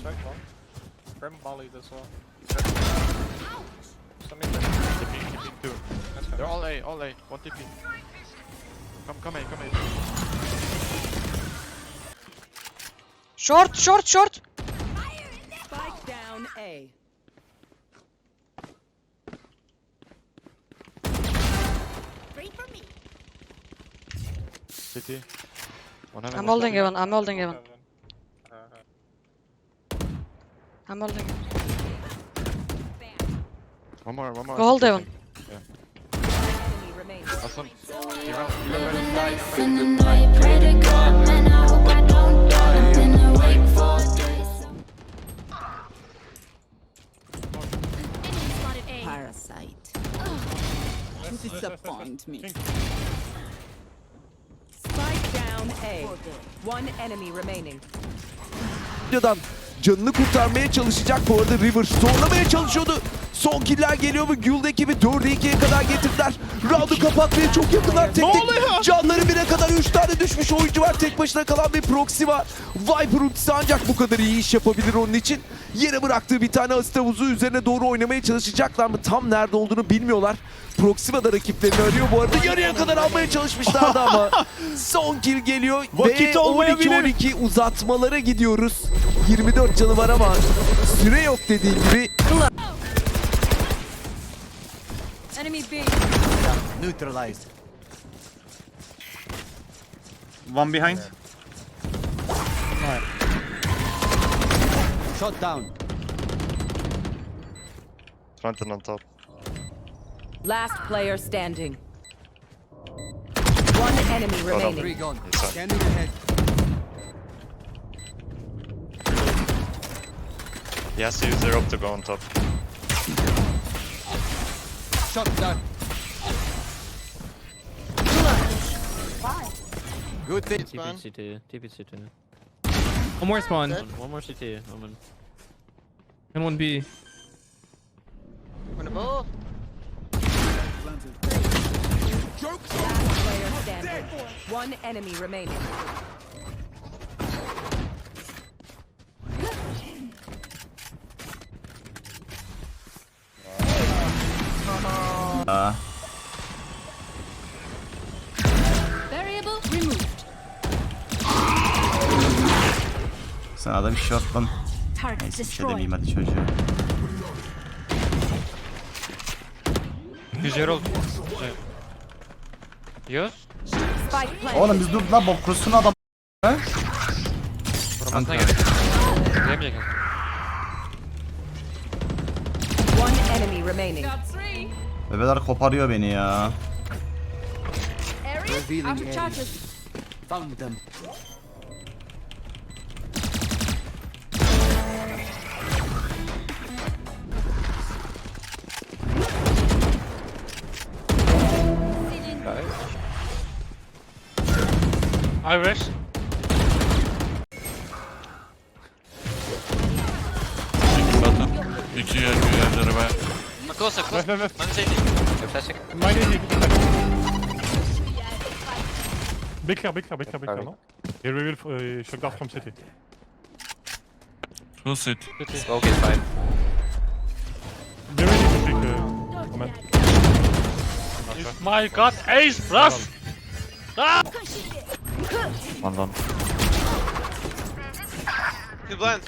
strike bomb. Grim volleyed as well. Some in TP, TP, two. That's fine. They're all A, all A. One TP. Come, come A, come A. Short, short, short. Spike down A. City. One heaven. I'm holding heaven. heaven. I'm holding heaven. I'm holding. One more, one more. Go hold heaven. Enemy remaining. Awesome. You run, you run ready to die. you run in ready the night, pray to God, man, I hope I don't die. I've been awake for days. Parasite. You disappoint me. Spike down A. One enemy remaining. Videodan canını kurtarmaya çalışacak bu arada River zorlamaya çalışıyordu. Son killer geliyor mu? Guld ekibi 4'e 2'ye kadar getirdiler. Round'u kapatmaya çok yakınlar. Tek tek canları bire kadar 3 tane düşmüş oyuncu var. Tek başına kalan bir proxy var. Viper ultisi ancak bu kadar iyi iş yapabilir onun için. Yere bıraktığı bir tane asit havuzu üzerine doğru oynamaya çalışacaklar mı? Tam nerede olduğunu bilmiyorlar. Proxima da rakiplerini arıyor bu arada. Yarıya kadar almaya çalışmışlardı ama son kill geliyor Vakit ve olmayabilir. 12-12 uzatmalara gidiyoruz. 24 canı var ama süre yok dediği gibi. Enemy B. Neutralized. One behind. Shot down. Front and on top. Last player standing. One enemy remaining. Three gone. Yes, sir. Scanning ahead. He has to use their up to go on top. Shot down. Good thing. TP CT, TP CT. One more spawn. One, one more CT. One more. And one B. Last player standing. One enemy remaining. Sana da bir shotlan. Target Neyse bir şey destroyed. demeyeyim hadi çocuğa. Güzel oldu. Yiyoruz. Spike planted. Oğlum biz dur lan bok kurusun adam. Vurmasına gerek. Yemeyecek. One enemy remaining. Bebeler koparıyor beni ya. Charges. Found them. Irish. İki yer, bir yerleri be. Closer, closer. Left, left, One city. Flashing. Mine is Big clear, big clear, big clear, big clear, no? Uh, shock from city. Is fine. Easy to pick, uh. My god, ace, plus! One down. He's blind.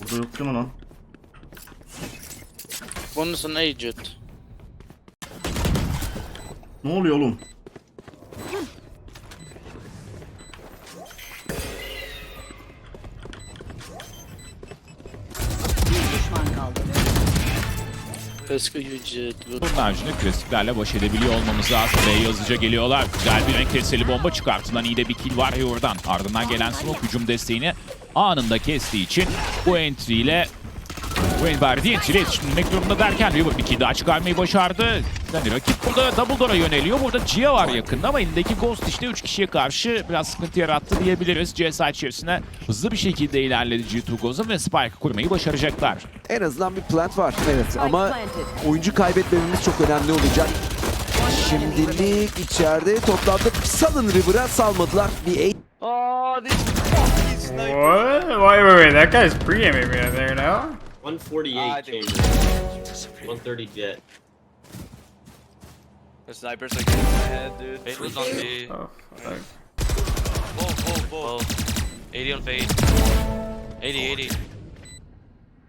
Burada yok değil mi lan? One is an aged. Ne oluyor oğlum? Eski aged. Turnajını klasiklerle baş edebiliyor olmamız lazım. Ve hızlıca geliyorlar. Güzel bir renk keseli bomba çıkartılan iyi de bir kill var oradan. Ardından gelen smoke hücum desteğini anında kestiği için bu entry ile verdiği entry ile yetiştirmek durumunda derken River bir kill daha çıkarmayı başardı. Yani rakip burada Dumbledore'a yöneliyor. Burada Gia var yakında ama elindeki Ghost işte 3 kişiye karşı biraz sıkıntı yarattı diyebiliriz. CSI içerisine hızlı bir şekilde ilerledi G2 Goz'un ve Spike kurmayı başaracaklar. En azından bir plant var. Evet ama oyuncu kaybetmememiz çok önemli olacak. Şimdilik içeride toplandı. Salın River'a salmadılar. Bir Oh, this What? Wait, wait, wait. That guy's pre-aiming me out there now. 148 ah, chamber. 130 jet. The snipers are getting my head, dude. Fade was on B. Oh, fuck. Whoa, whoa, whoa. 80 on fade. 80, 80. You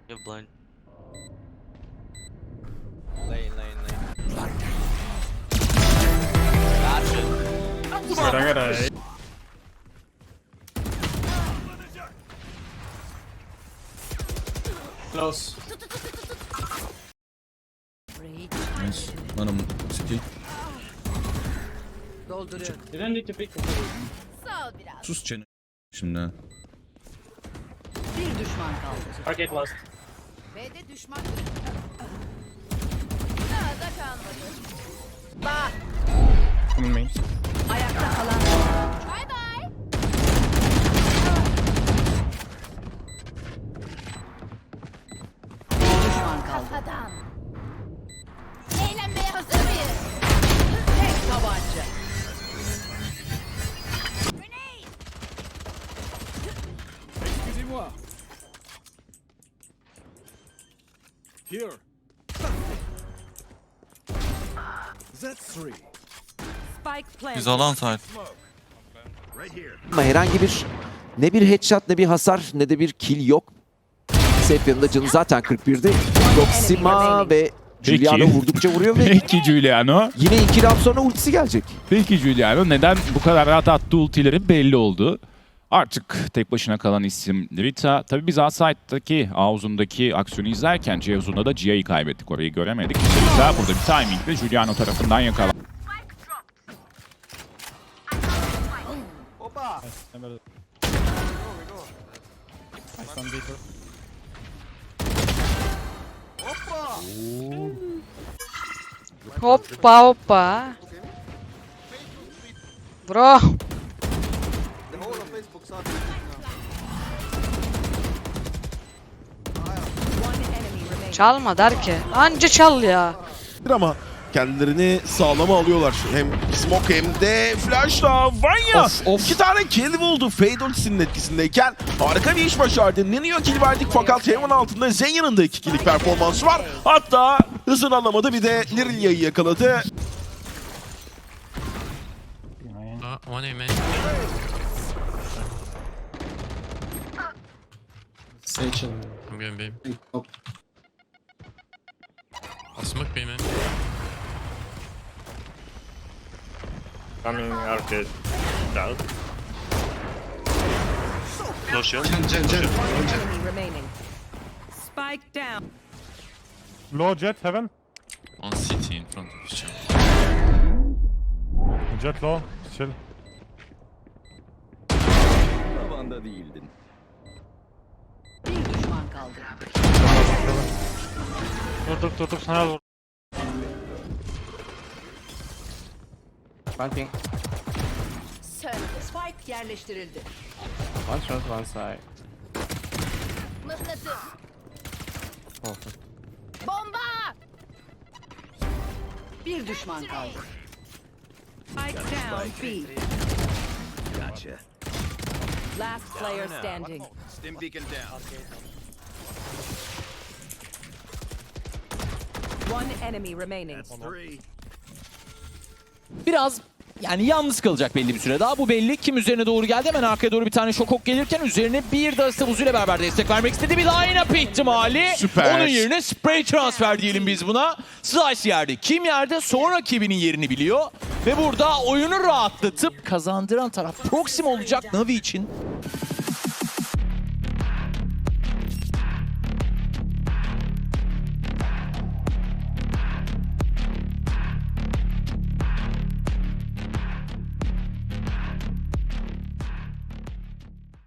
have blind. Lane, lane, lane. Gotcha. Wait, I gotta. Close. Hanım city. Dolduruyor. You don't need to pick. Sus çene. Şimdi. Bir düşman kaldı. Target last. B'de düşman. Daha da kalmadı. Bak. Coming main. Spike planted. alan side. Ama herhangi bir ne bir headshot ne bir hasar ne de bir kill yok. Sefyan'ın da canı zaten 41'di. Proxima ve Giuliano vurdukça vuruyor ve Peki Giuliano. yine iki round sonra ultisi gelecek. Peki Giuliano neden bu kadar rahat attığı ultileri belli oldu. Artık tek başına kalan isim Rita. Tabii biz A-Side'daki, A uzundaki aksiyonu izlerken C uzunda da Gia'yı kaybettik. Orayı göremedik. İşte Rita burada bir timingle Giuliano tarafından yakalandı. Hoppa hoppa. Bro. Çalma der ki. Anca çal ya. ama kendilerini sağlama alıyorlar. Hem smoke hem de flashla Vanya. Of, of. İki tane kill buldu Fade ultisinin etkisindeyken. Harika bir iş başardı. Nini'ye kill verdik fakat Heaven altında Zenya'nın da iki kill'lik performansı var. Hatta hızını alamadı bir de Lirilya'yı yakaladı. man. I'm going B. Coming arcade. Down. Enemy remaining. Spike down. Low jet, heaven. On CT in front of each Jet low, chill. Bir düşman kaldı. Durduk durduk sana Söndü. Spike yerleştirildi. One shot, one side. Mıknatıs. Bomba. Bir düşman kaldı. Spike down B. Last player standing. One enemy remaining. Biraz yani yalnız kalacak belli bir süre daha. Bu belli. Kim üzerine doğru geldi. Hemen arkaya doğru bir tane şokok gelirken üzerine bir de ile beraber destek vermek istedi. Bir line-up ihtimali. Süper. Onun yerine spray transfer diyelim biz buna. Slice yerde. Kim yerde? Sonra rakibinin yerini biliyor. Ve burada oyunu rahatlatıp kazandıran taraf Proxim olacak Navi için.